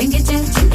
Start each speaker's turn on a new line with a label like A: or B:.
A: Çekici çekici